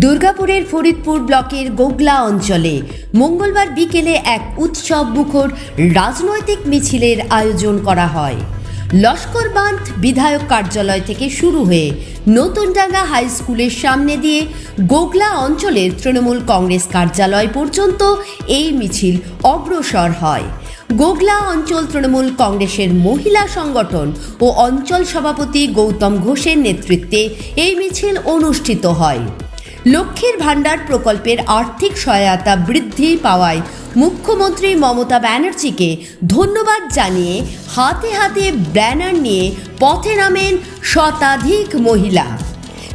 দুর্গাপুরের ফরিদপুর ব্লকের গোগলা অঞ্চলে মঙ্গলবার বিকেলে এক উৎসব মুখর রাজনৈতিক মিছিলের আয়োজন করা হয়। লস্কর লস্করবান্ধ বিধায়ক কার্যালয় থেকে শুরু হয়ে নতুনডাঙ্গা হাই স্কুলের সামনে দিয়ে গোগলা অঞ্চলের তৃণমূল কংগ্রেস কার্যালয় পর্যন্ত এই মিছিল অগ্রসর হয়। গোগলা অঞ্চল তৃণমূল কংগ্রেসের মহিলা সংগঠন ও অঞ্চল সভাপতি গৌতম ঘোষের নেতৃত্বে এই মিছিল অনুষ্ঠিত হয়। লক্ষ্মীর ভাণ্ডার প্রকল্পের আর্থিক সহায়তা বৃদ্ধি পাওয়ায় মুখ্যমন্ত্রী মমতা ব্যানার্জিকে ধন্যবাদ জানিয়ে হাতে হাতে ব্যানার নিয়ে পথে নামেন শতাধিক মহিলা।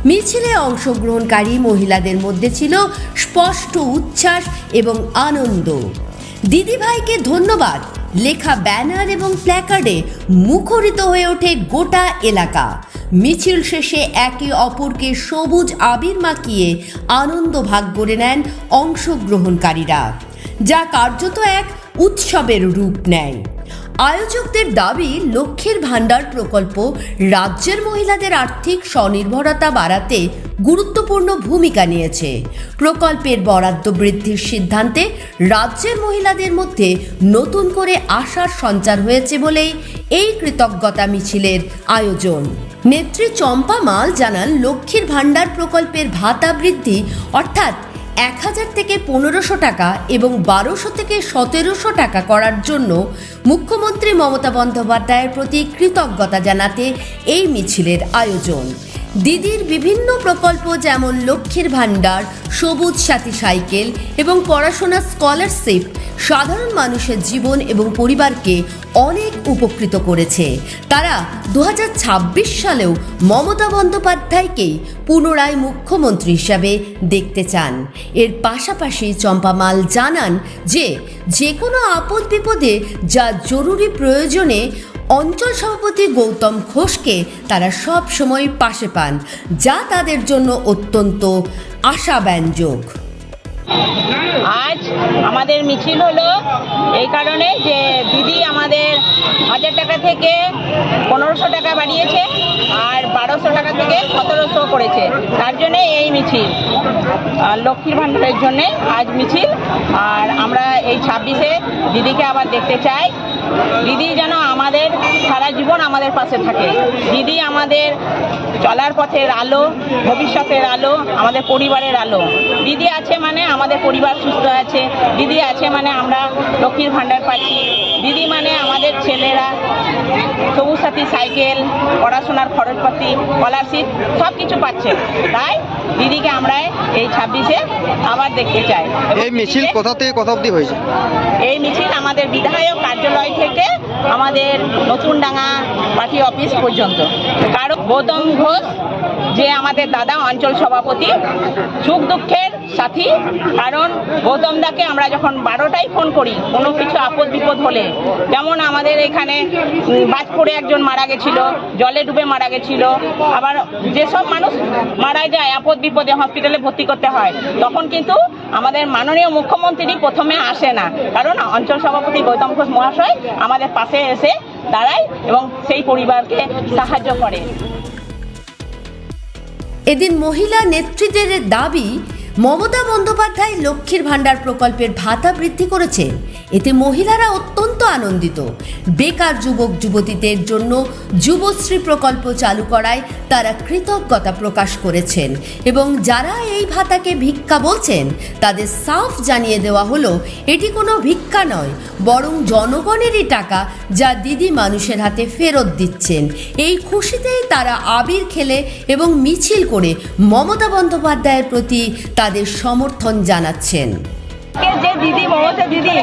মিছিলে অংশগ্রহণকারী মহিলাদের মধ্যে ছিল স্পষ্ট উচ্ছ্বাস এবং আনন্দ। দিদিভাইকে ধন্যবাদ লেখা ব্যানার এবং প্ল্যাকার্ডে মুখরিত হয়ে ওঠে গোটা এলাকা। মিছিল শেষে একে অপরকে সবুজ আবির মাখিয়ে আনন্দ ভাগ করে নেন অংশগ্রহণকারীরা, যা কার্যত এক উৎসবের রূপ নেয়। আয়োজকদের দাবি লক্ষ্যের ভাণ্ডার প্রকল্প রাজ্যের মহিলাদের আর্থিক স্বনির্ভরতা বাড়াতে গুরুত্বপূর্ণ ভূমিকা নিয়েছে। প্রকল্পের বরাদ্দ বৃদ্ধির সিদ্ধান্তে রাজ্যের মহিলাদের মধ্যে নতুন করে আশার সঞ্চার হয়েছে বলেই এই কৃতজ্ঞতা মিছিলের আয়োজন। নেত্রী চম্পা মাল জানান, লক্ষ্মীর ভাণ্ডার প্রকল্পের ভাতা বৃদ্ধি অর্থাৎ এক হাজার থেকে পনেরোশো টাকা এবং বারোশো থেকে সতেরোশো টাকা করার জন্য মুখ্যমন্ত্রী মমতা বন্দ্যোপাধ্যায়ের প্রতি কৃতজ্ঞতা জানাতে এই মিছিলের আয়োজন। দিদির বিভিন্ন প্রকল্প যেমন লক্ষ্মীর ভাণ্ডার, সবুজ সাথী সাইকেল এবং পড়াশোনার স্কলারশিপ সাধারণ মানুষের জীবন এবং পরিবারকে অনেক উপকৃত করেছে। তারা দু হাজার ছাব্বিশ সালেও মমতা বন্দ্যোপাধ্যায়কেই পুনরায় মুখ্যমন্ত্রী হিসাবে দেখতে চান। এর পাশাপাশি চম্পামাল জানান যে যে কোনো আপদ বিপদে যা জরুরি প্রয়োজনে অঞ্চল সভাপতি গৌতম ঘোষকে তারা সব সময় পাশে পান যা তাদের জন্য অত্যন্ত আশাব্যঞ্জক। আজ আমাদের মিছিল হলো এই কারণে যে দিদি আমাদের হাজার টাকা থেকে পনেরোশো টাকা বাড়িয়েছে আর বারোশো টাকা থেকে সতেরোশো করেছে। তার জন্যে এই মিছিল। আর লক্ষ্মীর ভাণ্ডারের জন্যে আজ মিছিল। আর আমরা এই ছাব্বিশে দিদিকে আবার দেখতে চাই। দিদি যেন আমাদের সারা জীবন আমাদের পাশে থাকে। দিদি আমাদের চলার পথের আলো, ভবিষ্যতের আলো, আমাদের পরিবারের আলো। দিদি আছে মানে আমাদের পরিবার সুস্থ আছে, দিদি আছে মানে আমরা লক্ষ্মীর ভাণ্ডার পাচ্ছি। দিদি মানে আমাদের ছেলেরা সবুজ সাথী সাইকেল পড়াশোনার খরচপাতি স্কলারশিপ সব কিছু পাচ্ছে। তাই দিদিকে আমরা এই ছাব্বিশে আবার দেখতে চাই। এই মিছিল কোথা থেকে কোথা অবধি হয়েছে? এই মিছিল আমাদের বিধায়ক কার্যালয় থেকে আমাদের নতুনডাঙ্গা পার্টি অফিস পর্যন্ত। কারণ গৌতম ঘোষ যে আমাদের দাদা অঞ্চল সভাপতি সুখ দুঃখের সাথী। কারণ গৌতম দাকে আমরা যখন বারোটায় ফোন করি কোনো কিছু আপদ বিপদ হলে যেমন আমাদের এখানে উম, বাজ পড়ে একজন মারা গেছিল, জলে ডুবে মারা গেছিল। আবার যেসব মানুষ মারা যায়, আপদ বিপদে হসপিটালে ভর্তি করতে হয়, তখন কিন্তু আমাদের মাননীয় মুখ্যমন্ত্রী প্রথমে আসে না। কারণ অঞ্চল সভাপতি গৌতম ঘোষ মহাশয় আমাদের পাশে এসে দাঁড়ায় এবং সেই পরিবারকে সাহায্য করে। এদিন মহিলা নেতৃত্বের দাবি, মমতা বন্দ্যোপাধ্যায় লক্ষ্মীর ভাণ্ডার প্রকল্পের ভাতা বৃদ্ধি করেছে এতে মহিলারা অত্যন্ত আনন্দিত। বেকার যুবক, যুবতীদের জন্য যুবশ্রী প্রকল্প চালু করায় তারা কৃতজ্ঞতা প্রকাশ করেছেন এবং যারা এই ভাতাকে ভিক্ষা বলছেন, তাদের সাফ জানিয়ে দেওয়া হলো, এটি কোনো ভিক্ষা নয়, বরং জনগণেরই টাকা যা দিদি মানুষের হাতে ফেরত দিচ্ছেন। এই খুশিতেই তারা আবির খেলে এবং মিছিল করে মমতা বন্দ্যোপাধ্যায়ের প্রতি তাদের সমর্থন জানাচ্ছেন। আজকে যে দিদি, মমতা দিদি,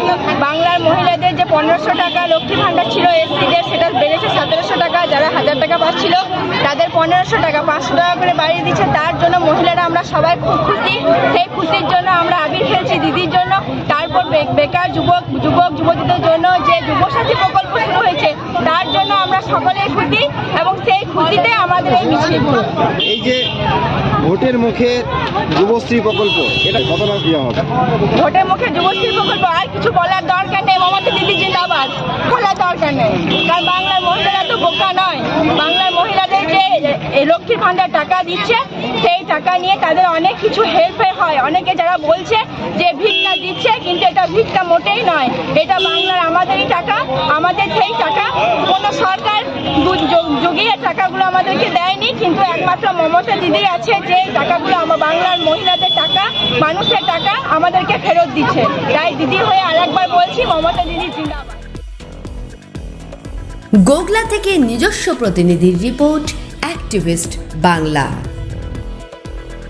বাংলার মহিলাদের যে পনেরোশো টাকা লক্ষ্মী ভাণ্ডার ছিল এসিদের সেটা বেড়েছে সতেরোশো টাকা, যারা হাজার টাকা পাচ্ছিল, তাদের পনেরোশো টাকা, পাঁচশো টাকা করে বাড়িয়ে দিচ্ছে। তার জন্য মহিলারা আমরা সবাই খুব খুশি। সেই খুশির জন্য আমরা আবির খেলছি দিদির জন্য। তারপর বেকার যুবক যুবক, যুবতীদের জন্য যে যুবসাথী প্রকল্প শুরু হয়েছে সকলেই খুশি এবং সেই খুশিতে আমাদের এই মিছিল। এই যে ভোটের মুখে যুবশ্রী প্রকল্প এটা কতটা প্রিয় হবে ভোটের মুখে যুবশ্রী প্রকল্প আর কিছু বলার দরকার নেই। মমতা দিদি জিন্দাবাদ। বলার দরকার নেই। কারণ বাংলার মহিলারা তো বোকা নয়। এই লক্ষ্মীর ভান্ডার টাকা দিচ্ছে, সেই টাকা নিয়ে তাদের অনেক কিছু হেল্প হয়। অনেকে যারা বলছে যে ভিক্ষা দিচ্ছে, কিন্তু এটা ভিক্ষা মোটেই নয়। এটা বাংলার আমাদেরই টাকা, আমাদের সেই টাকা। কোনো সরকার যুগিয়ে টাকাগুলো আমাদেরকে দেয়নি, কিন্তু একমাত্র মমতা দিদি আছে যে টাকাগুলো আমার বাংলার মহিলাদের টাকা, মানুষের টাকা আমাদেরকে ফেরত দিচ্ছে। তাই দিদি হয়ে আরেকবার বলছি, মমতা দিদি জিন্দাবাদ। গোগলা থেকে নিজস্ব প্রতিনিধির রিপোর্ট অ্যাক্টিভিস্ট বাংলা